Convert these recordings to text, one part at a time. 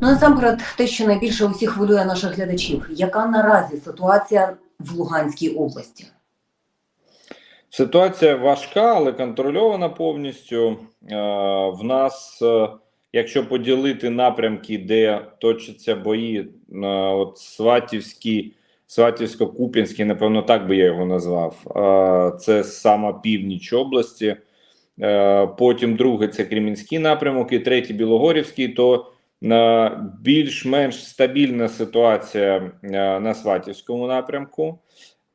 Ну насамперед, те, що найбільше усіх хвилює наших глядачів, яка наразі ситуація в Луганській області? Ситуація важка, але контрольована повністю. Е, В нас, е, якщо поділити напрямки, де точаться бої, е, от Сватівський, Сватівсько-Куп'янський, напевно, так би я його назвав. Це сама північ області. Потім другий це Кремінський напрямок, і третій Білогорівський. То більш-менш стабільна ситуація е, на Сватівському напрямку.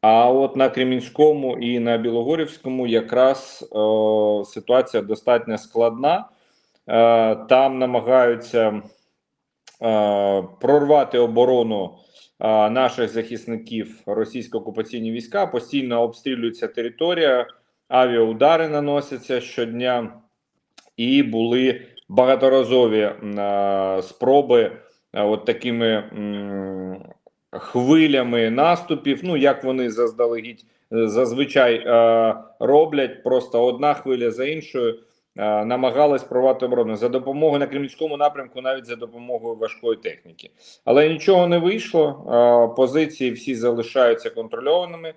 А от на Кремінському і на Білогорівському якраз е, ситуація достатньо складна. Е, там намагаються е, прорвати оборону е, наших захисників російсько-окупаційні війська. Постійно обстрілюється територія, авіаудари наносяться щодня, і були багаторазові е, спроби е, от такими. хвилями наступів. Ну як вони заздалегідь е, зазвичай роблять, просто одна хвиля за іншою. Намагались прорвати оборону за допомогою на Кремлівському напрямку, навіть за допомогою важкої техніки, але нічого не вийшло. Позиції всі залишаються контрольованими,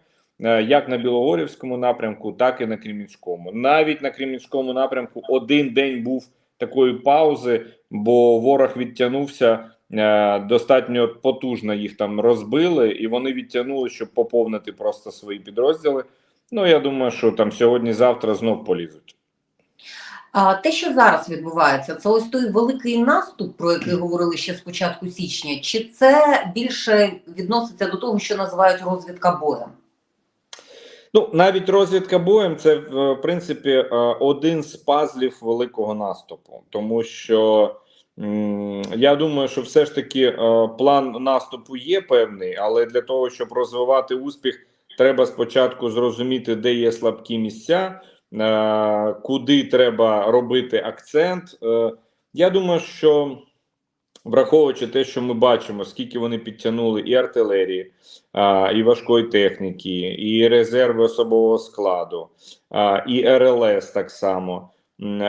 як на Білогорівському напрямку, так і на Кремінському. Навіть на Кремінському напрямку один день був такої паузи, бо ворог відтягнувся Е, достатньо потужно їх там розбили, і вони відтягнули, щоб поповнити просто свої підрозділи. Ну я думаю, що там сьогодні-завтра знов полізуть. А те, що зараз відбувається, це ось той великий наступ, про який говорили ще з початку січня, чи це більше відноситься до того, що називають розвідка боєм? Ну навіть розвідка боєм це в принципі е, один з пазлів великого наступу, тому що. Я думаю, що все ж таки е, план наступу є певний, але для того, щоб розвивати успіх, треба спочатку зрозуміти, де є слабкі місця, е, куди треба робити акцент. Е, Я думаю, що враховуючи те, що ми бачимо, скільки вони підтягнули і артилерії, а, і важкої техніки, і резерви особового складу, а, і РЛС так само.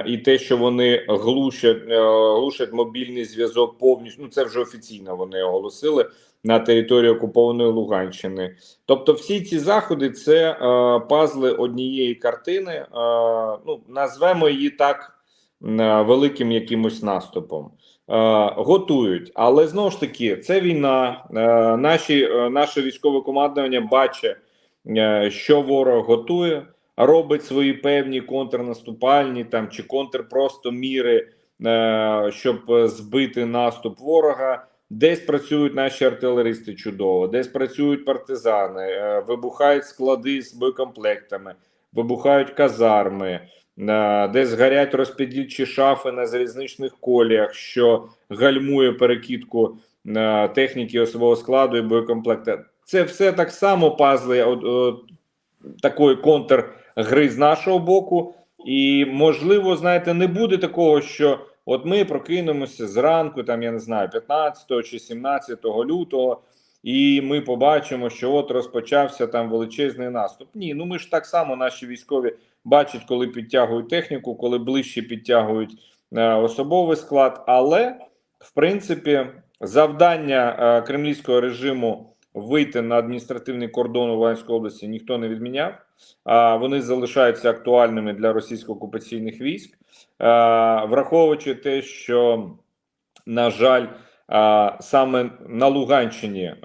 І те, що вони глушать, е, глушать мобільний зв'язок повністю, ну це вже офіційно вони оголосили на території окупованої Луганщини. Тобто, всі ці заходи це е, пазли однієї картини. Е, ну назвемо її так е, великим якимось наступом. Е, готують, але знову ж таки, це війна. Е, наші е, наше військове командування бачить, що ворог готує, робить свої певні контрнаступальні там чи контр просто міри, щоб збити наступ ворога. Десь працюють наші артилеристи чудово, десь працюють партизани, вибухають склади з боєкомплектами, вибухають казарми. Е, Десь горять розподільчі шафи на залізничних коліях, що гальмує перекидку е, техніки особового складу і боєкомплекта. Це все так само пазли от, от, такої контргри з нашого боку. І можливо, знаєте, не буде такого, що от ми прокинемося зранку, там я не знаю, 15 чи 17 лютого, і ми побачимо, що от розпочався там величезний наступ. Ні, ну ми ж так само наші військові бачать, коли підтягують техніку, коли ближче підтягують е, особовий склад. Але в принципі завдання е, кремлівського режиму вийти на адміністративний кордон Луганської області ніхто не відміняв. А вони залишаються актуальними для російсько-окупаційних військ, е, враховуючи те, що на жаль, е, саме на Луганщині е,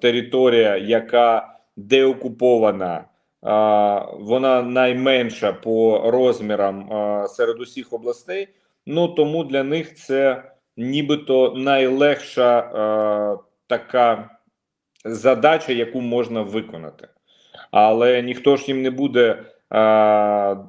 територія, яка деокупована. Е, Вона найменша по розмірам е, серед усіх областей. Ну тому для них це нібито найлегша така задача, яку можна виконати. Але ніхто ж їм не буде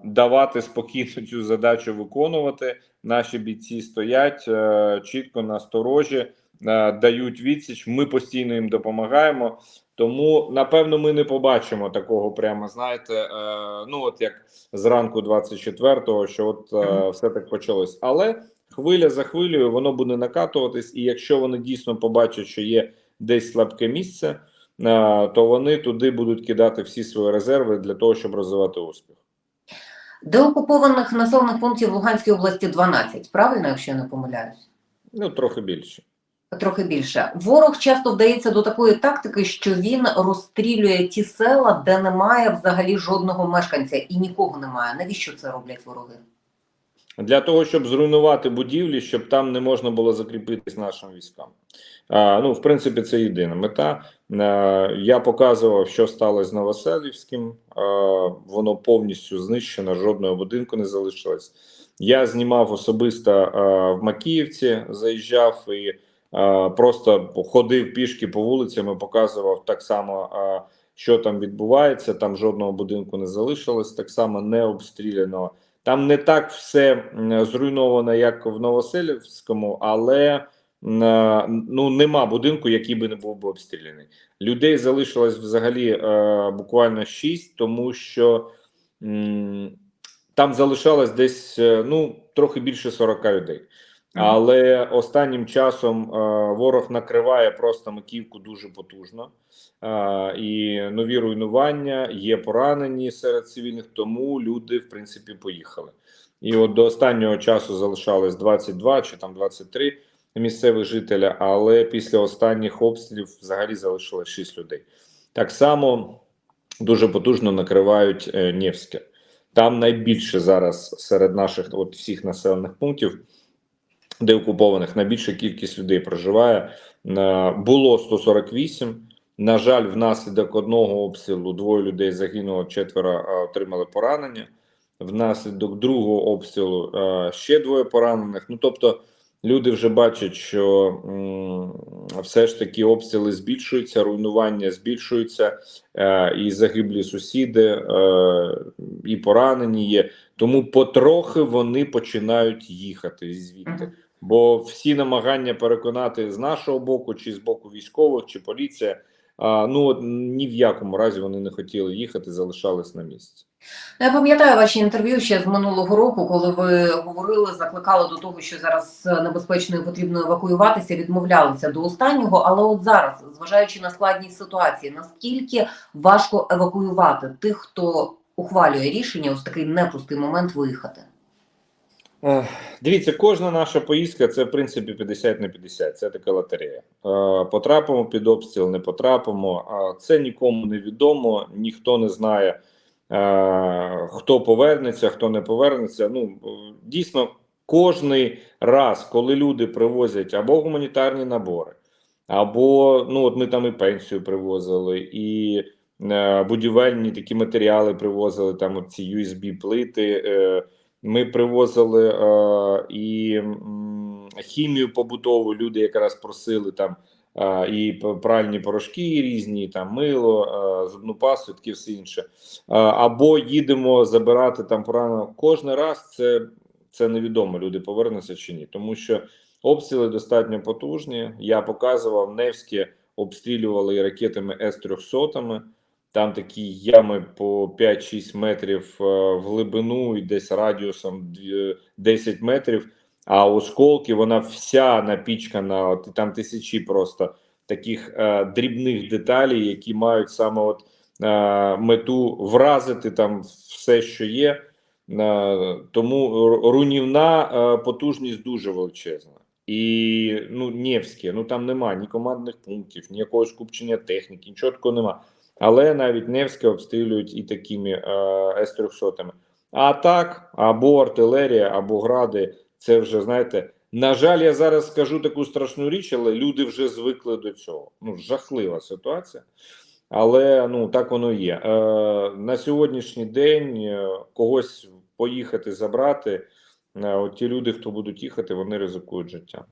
давати спокійно цю задачу виконувати. Наші бійці стоять е, чітко на сторожі, е, дають відсіч. Ми постійно їм допомагаємо. Тому напевно ми не побачимо такого, прямо знаєте, е, ну от як зранку 24-го, що от е, все так почалось. Але хвиля за хвилею воно буде накатуватись, і якщо вони дійсно побачать, що є десь слабке місце, е, то вони туди будуть кидати всі свої резерви для того, щоб розвивати успіх. Деокупованих населених пунктів в Луганській області 12, правильно, якщо я не помиляюсь? Ну трохи більше. Трохи більше. Ворог часто вдається до такої тактики, що він розстрілює ті села, де немає взагалі жодного мешканця і нікого немає. Навіщо це роблять вороги? Для того, щоб зруйнувати будівлі, щоб там не можна було закріпитись нашим військам. А, ну, в принципі, це єдина мета. Е, я показував, що сталося з Новоселівським. Е, воно повністю знищено, жодного будинку не залишилось. Я знімав особисто е, в Макіївці, заїжджав і просто ходив пішки по вулицям і показував так само, що там відбувається. Там жодного будинку не залишилось, так само не обстріляно. Там не так все зруйновано, як в Новоселівському, але ну нема будинку, який би не був би обстріляний. Людей залишилось взагалі е, буквально шість, тому що м, там залишалось десь е, ну трохи більше 40 людей. Але останнім часом е, ворог накриває просто Макіївку дуже потужно. Е, і нові руйнування, є поранені серед цивільних, тому люди, в принципі, поїхали. І от до останнього часу залишалось 22 чи там 23 місцевих жителя, але після останніх обстрілів взагалі залишилось 6 людей. Так само дуже потужно накривають е, Нєвське. Там найбільше зараз серед наших от всіх населених пунктів, де окупованих найбільша кількість людей проживає. Е, Було 148. На жаль, внаслідок одного обстрілу двоє людей загинуло, четверо е, отримали поранення. Внаслідок другого обстрілу ще двоє поранених. Ну тобто, люди вже бачать, що все ж таки обстріли збільшуються, руйнування збільшуються, е, і загиблі сусіди, е, і поранені є. Тому потрохи вони починають їхати звідти. Бо всі намагання переконати з нашого боку, чи з боку військових, чи поліція, а, ну ні в якому разі вони не хотіли їхати, залишались на місці. Ну, Я пам'ятаю ваші інтерв'ю ще з минулого року, коли ви говорили, закликали до того, що зараз небезпечно і потрібно евакуюватися, відмовлялися до останнього. Але от зараз, зважаючи на складність ситуації, наскільки важко евакуювати тих, хто ухвалює рішення ось такий непростий момент виїхати? Ех, Дивіться, кожна наша поїздка це в принципі 50 на 50, це така лотерея. Е, Потрапимо під обстріл, не потрапимо. Це нікому не відомо, ніхто не знає, е, хто повернеться, хто не повернеться. Ну е, дійсно, кожний раз, коли люди привозять або гуманітарні набори, або ну от ми там і пенсію привозили, і е, будівельні такі матеріали привозили, там ці USB плити. Е, ми привозили е, і хімію побутову. Люди якраз просили там е, і пральні порошки різні, там мило, е, зубну пасту, таке все інше. Е, або їдемо забирати там пораненого. Кожен раз це, це невідомо, люди повернуться чи ні, тому що обстріли достатньо потужні. Я показував Невське обстрілювали ракетами С-300. Там такі ями по 5-6 метрів е, в глибину і десь радіусом 10 метрів. А осколки вона вся напічкана, от там тисячі просто таких е, дрібних деталей, які мають саме от е, мету вразити там все, що є. Е, тому ру- руйнівна е, потужність дуже величезна. І ну, Нєвське, ну там нема ні командних пунктів, ні якогось скупчення техніки, нічого такого нема. Але навіть Невське обстрілюють і такими е, С-300. А так, або артилерія, або гради, це вже знаєте. На жаль, я зараз скажу таку страшну річ, але люди вже звикли до цього. Ну, жахлива ситуація. Але ну так воно є. Е, на сьогоднішній день е, когось поїхати забрати. Е, от ті люди, хто будуть їхати, вони ризикують життям.